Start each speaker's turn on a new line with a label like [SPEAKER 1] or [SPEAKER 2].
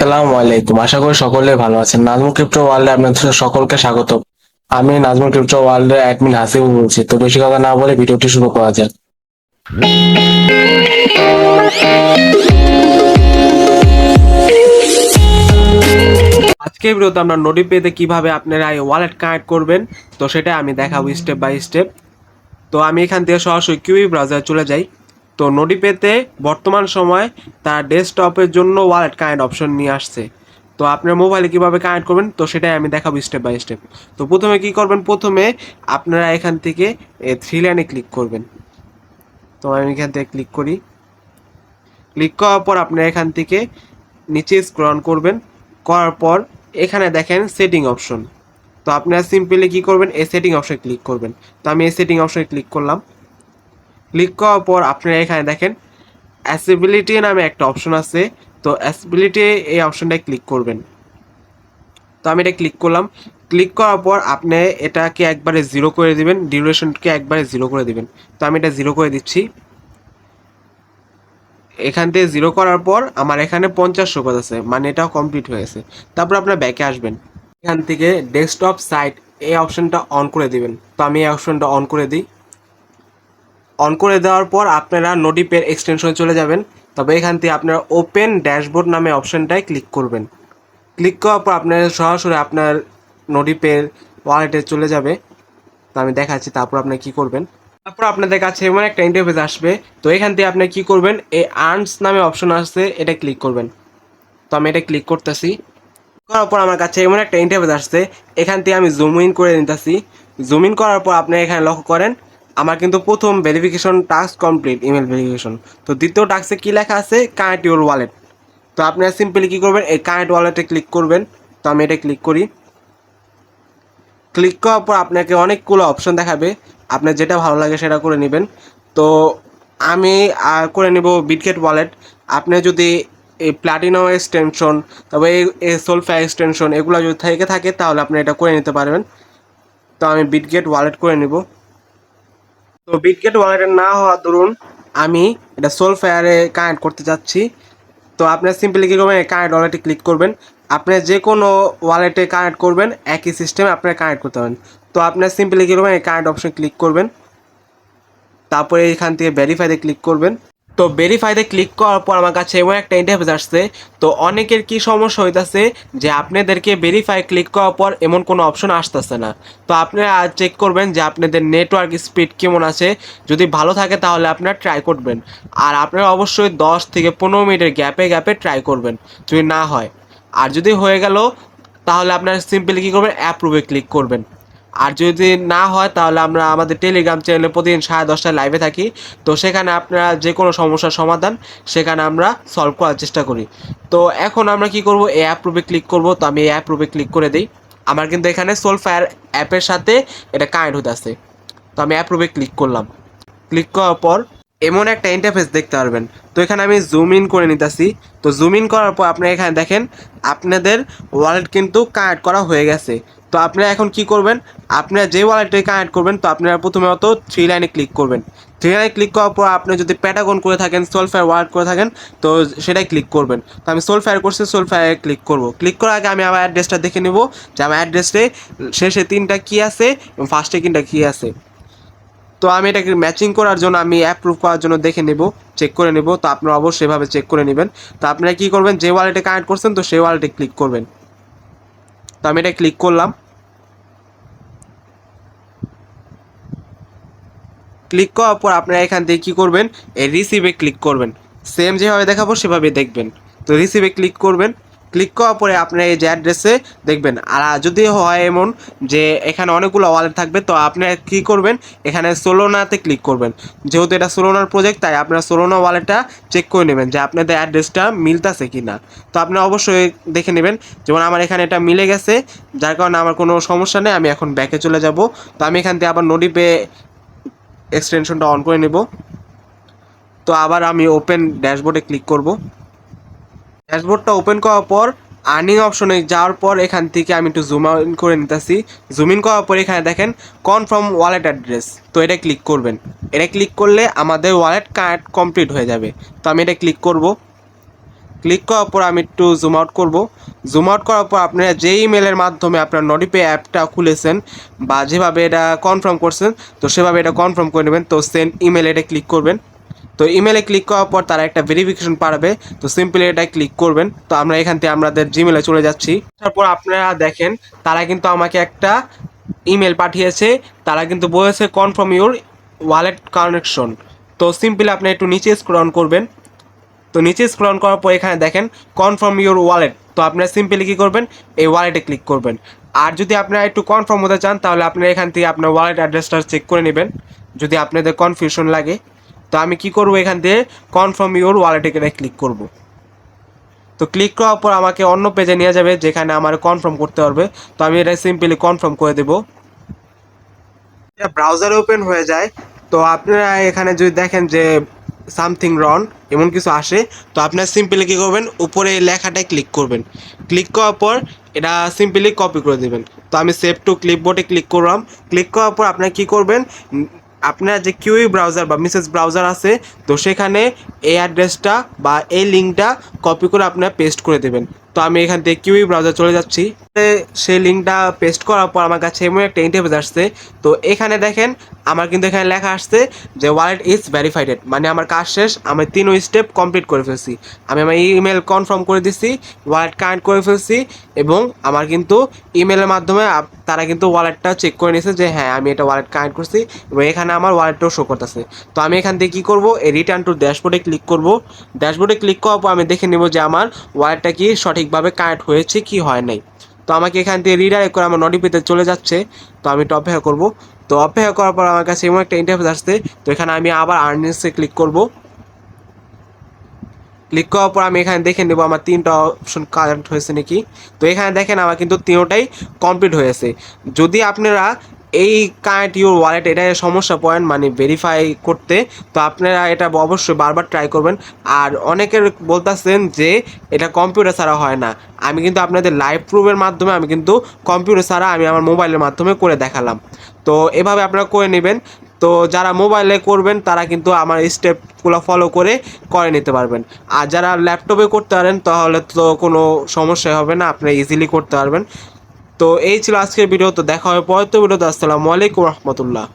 [SPEAKER 1] আসসালামু আলাইকুম। আশা করি সকলে ভালো আছেন। নাজমুল ক্রিপ্টো ওয়ার্ল্ডে আপনাদের সকলকে স্বাগত। আমি নাজমুল ক্রিপ্টো ওয়ার্ল্ডের অ্যাডমিন হাসিবুল বলছি। তো বেশি কথা না বলে ভিডিওটি শুরু করা যাক। আজকের ভিডিওতে আমরা নোটি পেতে কীভাবে আপনারা ওয়ালেট কানেক্ট করবেন। তো সেটা আমি দেখাবো স্টেপ বাই স্টেপ তো আমি এখান থেকে সরাসরি কিউই ব্রাউজার চলে যাই। তো নোটি পেতে বর্তমান সময় তার ডেস্কটপের জন্য ওয়ালেট কানেক্ট অপশন নিয়ে আসছে। তো আপনার মোবাইলে কীভাবে কানেক্ট করবেন, তো সেটাই আমি দেখাবো স্টেপ বাই স্টেপ তো প্রথমে কি করবেন? প্রথমে আপনারা এখান থেকে থ্রি লাইনে ক্লিক করবেন। তো আমি এখান থেকে ক্লিক করি। ক্লিক করার পর আপনারা এখান থেকে নিচে স্ক্রল করবেন। করার পর এখানে দেখেন সেটিং অপশন তো আপনারা সিম্পলি কি করবেন? এই সেটিং অপশনে ক্লিক করবেন। তো আমি এই সেটিং অপশনে ক্লিক করলাম। ক্লিক করার পর আপনারা এখানে দেখেন অ্যাসিবিলিটি নামে একটা অপশন আছে। তো অ্যাসিবিলিটি এই অপশনটায় ক্লিক করবেন। তো আমি এটা ক্লিক করলাম। ক্লিক করার পর আপনি এটাকে একবারে জিরো করে দিবেন ডিউরেশনকে একবারে জিরো করে দিবেন। তো আমি এটা জিরো করে দিচ্ছি। এখান থেকে জিরো করার পর আমার এখানে পঞ্চাশ শোকজ আছে মানে এটাও কমপ্লিট হয়ে হয়েছে তারপর আপনার ব্যাকে আসবেন। এখান থেকে ডেস্কটপ সাইট এই অপশনটা অন করে দিবেন। তো আমি এই অপশনটা অন করে দিই। অন করে দেওয়ার পর আপনারা নোটিপের এক্সটেনশনে চলে যাবেন। তবে এখান থেকে আপনারা ওপেন ড্যাশবোর্ড নামে অপশনটায় ক্লিক করবেন। ক্লিক করার পর আপনার সরাসরি আপনার নোটিপের ওয়ালেটে চলে যাবে। তো আমি দেখাচ্ছি, তারপর আপনি কি করবেন? তারপর আপনাদের কাছে এমন একটা ইন্টারফেস আসবে। তো এখান থেকে আপনি কি করবেন? এই আর্নস নামে অপশন আসছে, এটা ক্লিক করবেন। তো আমি এটা ক্লিক করতেছি। করার পর আমার কাছে এমন একটা ইন্টারফেস আসছে। এখান থেকে আমি জুম ইন করে নিতেছি। জুম ইন করার পর আপনি এখানে লক্ষ্য করেন আমার কিন্তু প্রথম verification task complete email verification তো দ্বিতীয় টাস্কে কী লেখা আছে? কানেক্ট ইউর ওয়ালেট তো আপনারা সিম্পলি কী করবেন? এই কানেক্ট ওয়ালেটে ক্লিক করবেন। তো আমি এটা ক্লিক করি। ক্লিক করার পর আপনাকে অনেকগুলো অপশন দেখাবে। আপনার যেটা ভালো লাগে সেটা করে নেবেন। তো আমি করে নেব বিটগেট ওয়ালেট আপনি যদি এই প্লাটিনাম এক্সটেনশন তবে এই সোলফা এক্সটেনশন এগুলো যদি থেকে থাকে, তাহলে আপনি এটা করে নিতে পারবেন। তো আমি বিটগেট ওয়ালেট করে নেব। তো বিটগেট ওয়ালেটের না হওয়া দরুন আমি এটা সোলফায়ারে কানেক্ট করতে চাচ্ছি তো আপনার সিম্পলি কী করবেন কানেক্ট ওয়ালেটে ক্লিক করবেন। আপনি যে কোনো ওয়ালেটে কানেক্ট করবেন, একই সিস্টেমে আপনার কানেক্ট করতে পারেন। তো আপনার সিম্পলি কী করবেন কানেক্ট অপশন ক্লিক করবেন। তারপরে এখান থেকে ভেরিফাইতে ক্লিক করবেন। তো ভেরিফাইতে ক্লিক করার পর আমার কাছে এমন একটা ইন্টারফেস আসছে। তো অনেকের কি সমস্যা হইতেছে যে আপনাদেরকে ভেরিফাই ক্লিক করার পর এমন কোনো অপশন আসতেছে না। তো আপনারা চেক করবেন যে আপনাদের নেটওয়ার্ক স্পিড কেমন আছে। যদি ভালো থাকে তাহলে আপনারা ট্রাই করবেন। আর আপনারা অবশ্যই দশ থেকে পনেরো মিনিটের গ্যাপে গ্যাপে ট্রাই করবেন, যদি না হয়। আর যদি হয়ে গেল, তাহলে আপনারা সিম্পলি কী করবেন? অ্যাপ্রুভে ক্লিক করবেন। আর যদি না হয়, তাহলে আমরা আমাদের টেলিগ্রাম চ্যানেলে প্রতিদিন সাড়ে দশটায় লাইভে থাকি। তো সেখানে আপনারা যে কোনো সমস্যার সমাধান সেখানে আমরা সলভ করার চেষ্টা করি। তো এখন আমরা কি করব? এই অ্যাপ্রুভে ক্লিক করব। তো আমি এই অ্যাপ্রুভে ক্লিক করে দিই। আমার কিন্তু এখানে সোলফায়ার অ্যাপের সাথে এটা কানেক্ট হতে আছে। তো আমি অ্যাপ্রুভে ক্লিক করলাম। ক্লিক করার পর এমন একটা ইন্টারফেস দেখতে পারবেন। তো এখানে আমি জুম ইন করে নিতেছি। তো জুম ইন করার পর আপনারা এখানে দেখেন, আপনাদের ওয়ালেট কিন্তু কানেক্ট করা হয়ে গেছে। তো আপনারা এখন কি করবেন? আপনারা যে ওয়ালেটে কানেক্ট করবেন, তো আপনারা প্রথমে অত থ্রি লাইনে ক্লিক করবেন। থ্রি লাইনে ক্লিক করার পর আপনি যদি প্যাটাগন করে থাকেন সোলফায়ার ওয়ালেট করে থাকেন, তো সেটাই ক্লিক করবেন। তো আমি সোলফায়ার করছি সোলফায়ারে ক্লিক করব। ক্লিক করার আগে আমি আমার অ্যাড্রেসটা দেখে নেব যে আমার অ্যাড্রেসে শেষে তিনটা কী আছে এবং ফার্স্টে তিনটা কী আছে। তো আমি এটাকে ম্যাচিং করার জন্য আমি অ্যাপ্রুভ করার জন্য দেখে নেব চেক করে নেব। তো আপনারা অবশ্যই এভাবে চেক করে নেবেন। তো আপনারা কী করবেন? যে ওয়ালেটে কানেক্ট করছেন, তো সেই ওয়ালেটে ক্লিক করবেন। তো আমি এটা ক্লিক করলাম। ক্লিক করার পর আপনারা এখান থেকে কী করবেন? এই রিসিভে ক্লিক করবেন। সেম যেভাবে দেখাবো, সেভাবে দেখবেন। তো রিসিভে ক্লিক করবেন। ক্লিক করার পরে আপনার এই যে অ্যাড্রেসে দেখবেন। আর যদি হয় এমন যে এখানে অনেকগুলো ওয়ালেট থাকবে, তো আপনি কী করবেন? এখানে সোলোনাতে ক্লিক করবেন। যেহেতু এটা সোলোনার প্রজেক্ট তাই আপনার সোলোনা ওয়ালেটটা চেক করে নেবেন যে আপনাদের অ্যাড্রেসটা মিলতেছে কি না তো আপনি অবশ্যই দেখে নেবেন, যেমন আমার এখানে এটা মিলে গেছে, যার কারণে আমার কোনো সমস্যা নেই, আমি এখন ব্যাকে চলে যাব। তো আমি এখান থেকে আবার নোটিপে এক্সটেনশনটা অন করে নেব। তো আবার আমি ওপেন ড্যাশবোর্ডে ক্লিক করব। ড্যাশবোর্ডটা ওপেন করার পর আর্নিং অপশনে যাওয়ার পর এখান থেকে আমি একটু জুম ইন করে নিতেছি। জুম ইন করার পর এখানে দেখেন কনফার্ম ওয়ালেট অ্যাড্রেস তো এটা ক্লিক করবেন। এটা ক্লিক করলে আমাদের ওয়ালেট কার্ড কমপ্লিট হয়ে যাবে। তো আমি এটা ক্লিক করব। ক্লিক করার পর আমি একটু জুম আউট করব। জুম আউট করার পর আপনারা যে ইমেলের মাধ্যমে আপনার নোটিপে অ্যাপটা খুলেছেন বা যেভাবে এটা কনফার্ম করছেন, তো সেভাবে এটা কনফার্ম করে নেবেন। তো সেন্ড ইমেল এটা ক্লিক করবেন। তো ইমেলে ক্লিক করার পর তারা একটা ভেরিফিকেশন পাঠাবে তো সিম্পলি এটা ক্লিক করবেন। তো আমরা এখান থেকে আমাদের জিমেলে চলে যাচ্ছি। তারপর আপনারা দেখেন, তারা কিন্তু আমাকে একটা ইমেল পাঠিয়েছে। তারা কিন্তু বলেছে কনফার্ম ইউর ওয়ালেট কানেকশন তো সিম্পলি আপনি একটু নিচে স্ক্রল করবেন। তো নিচে স্ক্রল করার পর এখানে দেখেন কনফার্ম ইউর ওয়ালেট তো আপনারা সিম্পলি কী করবেন? এই ওয়ালেটে ক্লিক করবেন। আর যদি আপনারা একটু কনফার্ম হতে চান, তাহলে আপনারা এখান থেকে আপনার ওয়ালেট অ্যাড্রেসটা চেক করে নেবেন। যদি আপনাদের কনফিউশন লাগে। তো আমি কি করব এখান থেকে? কনফার্ম ইউর ওয়ালেটে ক্লিক করব। তো ক্লিক করার পর আমাকে অন্য পেজে নিয়ে যাবে যেখানে আমার কনফার্ম করতে পারবে। তো আমি এটা সিম্পলি কনফার্ম করে দেবো। ব্রাউজার ওপেন হয়ে যায়। তো আপনারা এখানে যদি দেখেন যে সামথিং রন এমন কিছু আসে, তো আপনার সিম্পলি কী করবেন? উপরে লেখাটায় ক্লিক করবেন। ক্লিক করার পর এটা সিম্পলি কপি করে দেবেন। তো আমি সেভ টু ক্লিপবোর্ডে ক্লিক করলাম। ক্লিক করার পর আপনার কী করবেন? আপনার যে কিউই ব্রাউজার বা মিসেস ব্রাউজার আছে, তো সেখানে এই অ্যাড্রেসটা বা এই লিঙ্কটা কপি করে আপনার পেস্ট করে দেবেন। তো আমি এখান থেকে কিউই ব্রাউজার চলে যাচ্ছি। সেই লিঙ্কটা পেস্ট করার পর আমার কাছে এমন একটা ইন্টারভিউ আসছে। তো এখানে দেখেন, আমার কিন্তু এখানে লেখা আসছে যে ওয়ালেট ইজ ভেরিফাইডেড মানে আমার কাজ শেষ, আমি তিন স্টেপ কমপ্লিট করে ফেলছি। আমি আমার ইমেল কনফার্ম করে দিচ্ছি ওয়ালেট কানেক্ট করে ফেলছি এবং আমার কিন্তু ইমেলের মাধ্যমে তারা কিন্তু ওয়ালেটটা চেক করে নিয়েছে যে হ্যাঁ আমি এটা ওয়ালেট কানেক্ট করছি এবং এখানে আমার ওয়ালেটটাও শো করতেছে। তো আমি এখান থেকে কী করব? এই রিটার্ন টু ড্যাশবোর্ডে ক্লিক করব। ড্যাশবোর্ডে ক্লিক করার পর আমি দেখে নেব যে আমার ওয়ালেটটা কি সঠিকভাবে কানেক্ট হয়েছে কি হয় নাই। তো আমাকে এখান থেকে রিডাইরেক্ট করে আমার নোটিফিতে চলে যাচ্ছে। তো আমি একটু অপেক্ষা করব। তো অপেক্ষা করার পর আমার কাছে এমন একটা ইন্টারফেস আসছে। তো এখানে আমি আবার আর্নিংসে ক্লিক করব। ক্লিক করার পর আমি এখানে দেখে নেব আমার তিনটা অপশন কানেক্ট হয়েছে নাকি। তো এখানে দেখেন আমার কিন্তু তিনটাই কমপ্লিট হয়েছে। যদি আপনারা এই কানেক্ট ইউর ওয়ালেট এটা সমস্যা পয়েন্ট মানে ভেরিফাই করতে। তো আপনারা এটা অবশ্যই বারবার ট্রাই করবেন। আর অনেকের বলতেছেন যে, এটা কম্পিউটার ছাড়া হয় না। আমি কিন্তু আপনাদের লাইভ প্রুফের মাধ্যমে, আমি কিন্তু কম্পিউটার ছাড়া আমি আমার মোবাইলের মাধ্যমে করে দেখালাম। তো এভাবে আপনারা করে নেবেন। তো যারা মোবাইলে করবেন, তারা কিন্তু আমার স্টেপগুলো ফলো করে করে নিতে পারবেন। আর যারা ল্যাপটপে করতে পারেন, তাহলে তো কোনো সমস্যা হবে না। আপনারা ইজিলি করতে পারবেন। তো এই ছিল আজকের ভিডিও তো দেখা হবে পরবর্তী ভিডিওতে। আসসালামু আলাইকুম রহমতুল্লাহ।